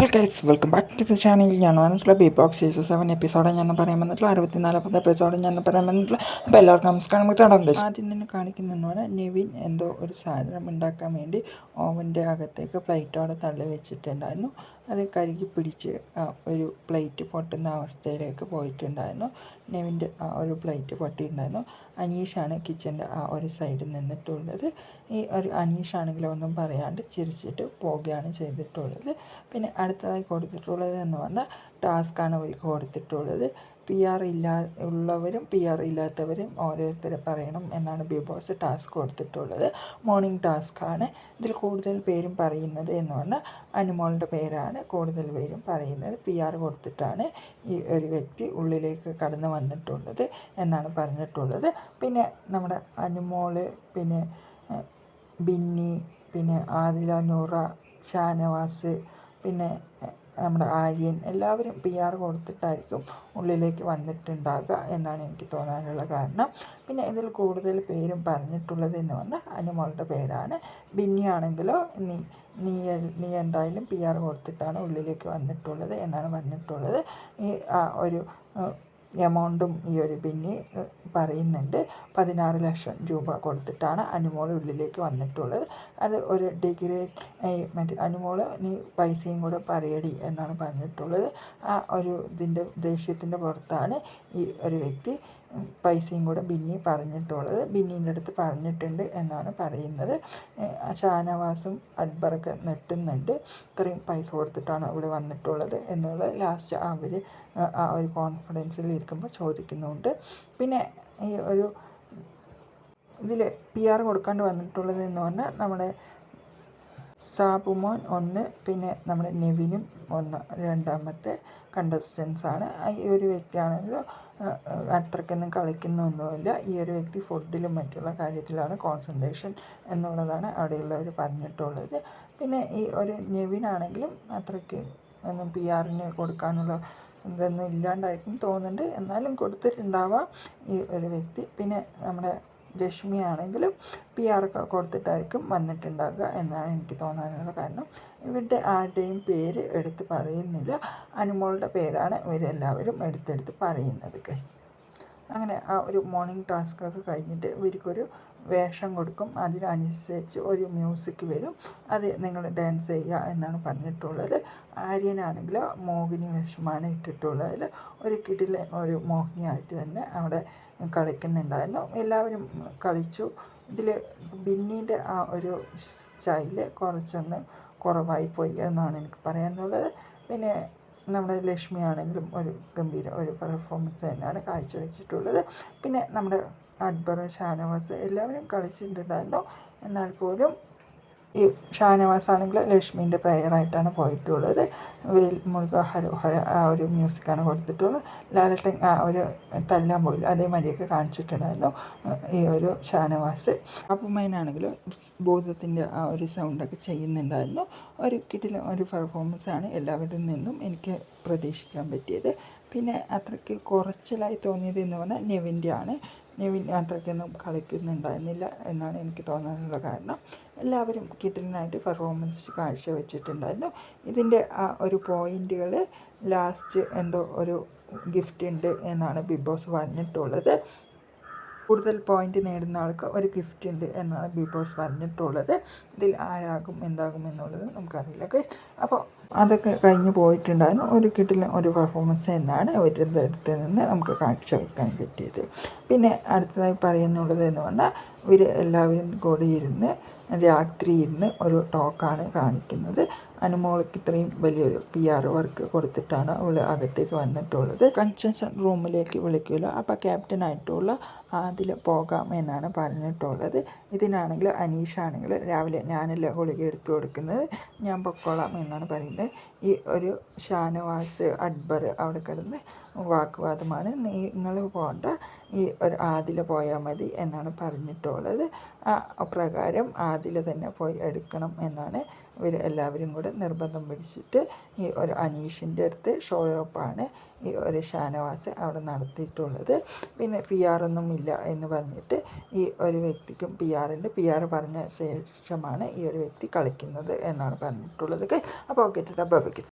Hello guys welcome back to the channel ഞാൻ വന്നിട്ടുള്ള Bigg Boss season seven episode ഞാൻ പറയാൻ വന്നിട്ടുള്ള അറുപത്തിനാലാമത്തെ എപ്പിസോഡ് ഞാൻ പറയാൻ വന്നിട്ടുള്ള അപ്പോൾ എല്ലാവർക്കും നമസ്കാരം. നമുക്ക് തുടങ്ങും. ആദ്യം തന്നെ കാണിക്കുന്നതാണ് നെവിൻ എന്തോ ഒരു സാധനം ഉണ്ടാക്കാൻ വേണ്ടി ഓവന്റെ അകത്തേക്ക് പ്ലേറ്റോടെ തള്ളി വെച്ചിട്ടുണ്ടായിരുന്നു. അത് കരുകി പിടിച്ച് ഒരു പ്ലേറ്റ് പൊട്ടുന്ന അവസ്ഥയിലേക്ക് പോയിട്ടുണ്ടായിരുന്നു. നെവിന്റെ ആ ഒരു പ്ലേറ്റ് പൊട്ടിയിട്ടുണ്ടായിരുന്നു. അനീഷാണ് കിച്ചന്റെ ആ ഒരു സൈഡിൽ നിന്നിട്ടുള്ളത്. ഈ ഒരു അനീഷാണെങ്കിലും ഒന്നും പറയാണ്ട് ചിരിച്ചിട്ട് പോവുകയാണ് ചെയ്തിട്ടുള്ളത്. പിന്നെ അടുത്തതായി കൊടുത്തിട്ടുള്ളത് എന്ന് പറഞ്ഞാൽ ടാസ്ക്കാണ് അവർക്ക് കൊടുത്തിട്ടുള്ളത്. പി ആർ ഇല്ലാ ഉള്ളവരും പി ആർ ഇല്ലാത്തവരും ഓരോരുത്തരെ പറയണം എന്നാണ് ബി ബോസ് ടാസ്ക് കൊടുത്തിട്ടുള്ളത്. മോർണിംഗ് ടാസ്ക്കാണ്. ഇതിൽ കൂടുതൽ പേരും പറയുന്നത് എന്ന് പറഞ്ഞാൽ അനുമോളുടെ പേരാണ് കൂടുതൽ പേരും പറയുന്നത്. പി ആർ കൊടുത്തിട്ടാണ് ഈ ഒരു വ്യക്തി ഉള്ളിലേക്ക് കടന്നു വന്നിട്ടുള്ളത് എന്നാണ് പറഞ്ഞിട്ടുള്ളത്. പിന്നെ നമ്മുടെ അനുമോൾ പിന്നെ ബിന്നി പിന്നെ ആദില നൂറ ഷാനവാസ് പിന്നെ നമ്മുടെ ആര്യൻ എല്ലാവരും പി ആർ കൊടുത്തിട്ടായിരിക്കും ഉള്ളിലേക്ക് വന്നിട്ടുണ്ടാകുക എന്നാണ് എനിക്ക് തോന്നാനുള്ള കാരണം. പിന്നെ ഇതിൽ കൂടുതൽ പേരും പറഞ്ഞിട്ടുള്ളത് എന്ന് പറഞ്ഞാൽ അനുമോളുടെ പേരാണ്. ബിന്നിയാണെങ്കിലോ നീ നീ നീ എന്തായാലും പി ആർ കൊടുത്തിട്ടാണ് ഉള്ളിലേക്ക് വന്നിട്ടുള്ളത് എന്നാണ് പറഞ്ഞിട്ടുള്ളത്. ഈ ഒരു എമൗണ്ടും ഈ ഒരു ബിന്നി പറയുന്നുണ്ട്. പതിനാറ് ലക്ഷം രൂപ കൊടുത്തിട്ടാണ് അനുമോൾ ഉള്ളിലേക്ക് വന്നിട്ടുള്ളത്. അത് ഒരു ഡിഗ്രി മറ്റേ അനുമോൾ നീ പൈസയും കൂടെ പറയടി എന്നാണ് പറഞ്ഞിട്ടുള്ളത്. ആ ഒരു ഇതിന്റെ ദേഷ്യത്തിന്റെ പുറത്താണ് ഈ ഒരു വ്യക്തി പൈസയും കൂടെ ബിന്നി പറഞ്ഞിട്ടുള്ളത്. ബിന്നീന്റെ അടുത്ത് പറഞ്ഞിട്ടുണ്ട് എന്നാണ് പറയുന്നത്. ഷാനവാസും അക്ബറൊക്കെ നെട്ടുന്നുണ്ട് ഇത്രയും പൈസ കൊടുത്തിട്ടാണ് അവിടെ വന്നിട്ടുള്ളത് എന്നുള്ളത് ലാസ്റ്റ് അവർ ആ ഒരു കോൺഫിഡൻസിൽ ഇരിക്കുമ്പോൾ ചോദിക്കുന്നുണ്ട്. പിന്നെ ഈ ഒരു ഇതിൽ പി ആർ കൊടുക്കാണ്ട് വന്നിട്ടുള്ളത് എന്ന് പറഞ്ഞാൽ നമ്മുടെ സാബുമോൻ ഒന്ന് പിന്നെ നമ്മുടെ നെവിനും ഒന്ന്. രണ്ടാമത്തെ കണ്ടസ്റ്റൻസ് ആണ്. ഈ ഒരു വ്യക്തിയാണെങ്കിൽ അത്രയ്ക്കൊന്നും കളിക്കുന്നൊന്നുമില്ല. ഈ ഒരു വ്യക്തി ഫുഡിലും മറ്റുള്ള കാര്യത്തിലാണ് കോൺസെൻട്രേഷൻ എന്നുള്ളതാണ് അവിടെയുള്ളവർ പറഞ്ഞിട്ടുള്ളത്. പിന്നെ ഈ ഒരു നെവിനാണെങ്കിലും അത്രയ്ക്ക് ഒന്നും പി ആറിന് കൊടുക്കാനുള്ള ഇതൊന്നും ഇല്ലാണ്ടായിരിക്കും തോന്നുന്നുണ്ട്. എന്നാലും കൊടുത്തിട്ടുണ്ടാവാം ഈ ഒരു വ്യക്തി. പിന്നെ നമ്മുടെ രശ്മി ആണെങ്കിലും പി ആർ ഒക്കെ കൊടുത്തിട്ടായിരിക്കും വന്നിട്ടുണ്ടാകുക എന്നാണ് എനിക്ക് തോന്നാനുള്ള കാരണം. ഇവരുടെ ആരുടെയും പേര് എടുത്ത് പറയുന്നില്ല. അനുമോളുടെ പേരാണ് ഇവരെല്ലാവരും എടുത്തെടുത്ത് പറയുന്നത് ഗസ് അങ്ങനെ ആ ഒരു മോർണിംഗ് ടാസ്ക് ഒക്കെ കഴിഞ്ഞിട്ട് ഇവർക്കൊരു വേഷം കൊടുക്കും. അതിനനുസരിച്ച് ഒരു മ്യൂസിക് വരും. അത് നിങ്ങൾ ഡാൻസ് ചെയ്യുക എന്നാണ് പറഞ്ഞിട്ടുള്ളത്. ആര്യനാണെങ്കിൽ മോഹിനി വേഷമാണ് ഇട്ടിട്ടുള്ളത്. ഒരു കിടില ഒരു മോഹിനിയായിട്ട് തന്നെ അവിടെ കളിക്കുന്നുണ്ടായിരുന്നു. എല്ലാവരും കളിച്ചു. ഇതിൽ ബിന്നീന്റെ ആ ഒരു സ്റ്റൈൽ കുറച്ചൊന്ന് കുറവായി പോയി എന്നാണ് എനിക്ക് പറയാനുള്ളത്. പിന്നെ നമ്മുടെ ലക്ഷ്മി ആണെങ്കിലും ഒരു ഗംഭീര ഒരു പെർഫോമൻസ് തന്നെയാണ് കാഴ്ചവെച്ചിട്ടുള്ളത്. പിന്നെ നമ്മുടെ അക്ബർ ഷാനവാസ് എല്ലാവരും കളിച്ചിട്ടുണ്ടായിരുന്നു. എന്നാൽ പോലും ഈ ഷാനവാസ് ആണെങ്കിൽ ലക്ഷ്മീന്റെ പേരായിട്ടാണ് പോയിട്ടുള്ളത്. മുരുക ഹരോഹര ആ ഒരു മ്യൂസിക്കാണ് കൊടുത്തിട്ടുള്ളത് ലാലട്ടൻ ആ ഒരു തല്ലാൻ പോയില്ല അതേമാതിരിയൊക്കെ കാണിച്ചിട്ടുണ്ടായിരുന്നു ഈ ഒരു ഷാനവാസ്. അപ്പുമ്മേനാണെങ്കിൽ ബോധത്തിന്റെ ആ ഒരു സൗണ്ടൊക്കെ ചെയ്യുന്നുണ്ടായിരുന്നു. ഒരു കിട്ടിൽ ഒരു പെർഫോമൻസ് ആണ് എല്ലാവരിൽ നിന്നും എനിക്ക് പ്രതീക്ഷിക്കാൻ പറ്റിയത്. പിന്നെ അത്രയ്ക്ക് കുറച്ചിലായി തോന്നിയത് എന്ന് പറഞ്ഞാൽ നെവിന്റെ ആണ് നെവിൻ അത്രയ്ക്കൊന്നും കളിക്കുന്നുണ്ടായിരുന്നില്ല എന്നാണ് എനിക്ക് തോന്നാനുള്ള കാരണം. എല്ലാവരും കിട്ടലിനായിട്ട് പെർഫോമൻസ് കാഴ്ചവെച്ചിട്ടുണ്ടായിരുന്നു. ഇതിന്റെ ആ ഒരു പോയിന്റുകൾ ലാസ്റ്റ് എന്തോ ഒരു ഗിഫ്റ്റ് ഉണ്ട് എന്നാണ് ബിഗ് ബോസ് പറഞ്ഞിട്ടുള്ളത്. കൂടുതൽ പോയിന്റ് നേടുന്ന ആൾക്ക് ഒരു ഗിഫ്റ്റ് ഉണ്ട് എന്നാണ് ബിഗ് ബോസ് പറഞ്ഞിട്ടുള്ളത്. ഇതിൽ ആരാകും എന്താകും എന്നുള്ളത് നമുക്കറിയില്ല അപ്പോൾ അതൊക്കെ കഴിഞ്ഞ് പോയിട്ടുണ്ടായിരുന്നു. ഒരു കിട്ടില്ല ഒരു പെർഫോമൻസ് എന്നാണ് അവരുടെ അടുത്ത് നിന്ന് നമുക്ക് കാഴ്ച വെക്കാൻ പറ്റിയത്. പിന്നെ അടുത്തതായി പറയുന്നുള്ളത് എന്ന് പറഞ്ഞാൽ ഇവർ എല്ലാവരും കൂടി ഇരുന്ന് രാത്രി ഇരുന്ന് ഒരു ടോക്കാണ് കാണിക്കുന്നത്. അനുമോൾക്ക് ഇത്രയും വലിയൊരു പി ആർ വർക്ക് കൊടുത്തിട്ടാണ് അവൾ അകത്തേക്ക് വന്നിട്ടുള്ളത്. കൺസെഷൻ റൂമിലേക്ക് വിളിക്കില്ല അപ്പോൾ ക്യാപ്റ്റനായിട്ടുള്ള അതിൽ പോകാം എന്നാണ് പറഞ്ഞിട്ടുള്ളത്. ഇതിനാണെങ്കിൽ അനീഷാണെങ്കിൽ രാവിലെ ഞാനല്ല ഗുളിക എടുത്തു കൊടുക്കുന്നത്? ഞാൻ പൊക്കോളാം എന്നാണ് പറയുന്നത്. ഈ ഒരു ഷാനവാസ് അക്ബർ അവിടെ കിടന്ന് വാക്കുവാദമാണ് നിങ്ങൾ പോകണ്ട ഈ ഒരു ആദിൽ പോയാൽ മതി എന്നാണ് പറഞ്ഞിട്ടുള്ളത്. ആ പ്രകാരം ആദിൽ തന്നെ പോയി എടുക്കണം എന്നാണ് ഇവർ എല്ലാവരും കൂടെ നിർബന്ധം പിടിച്ചിട്ട് ഈ ഒരു അനീഷിന്റെ അടുത്ത് ഷോ ഓപ്പാണ് ഈ ഒരു ഷാനവാസ് അവിടെ നടത്തിയിട്ടുള്ളത്. പിന്നെ പി ആർ ഒന്നും ഇല്ല എന്ന് പറഞ്ഞിട്ട് ഈ ഒരു വ്യക്തിക്കും പി ആറുണ്ട് പി ആർ പറഞ്ഞ ശേഷമാണ് ഈ ഒരു വ്യക്തി കളിക്കുന്നത് എന്നാണ് പറഞ്ഞിട്ടുള്ളത്. അപ്പോൾ ഓക്കെ. Barbie.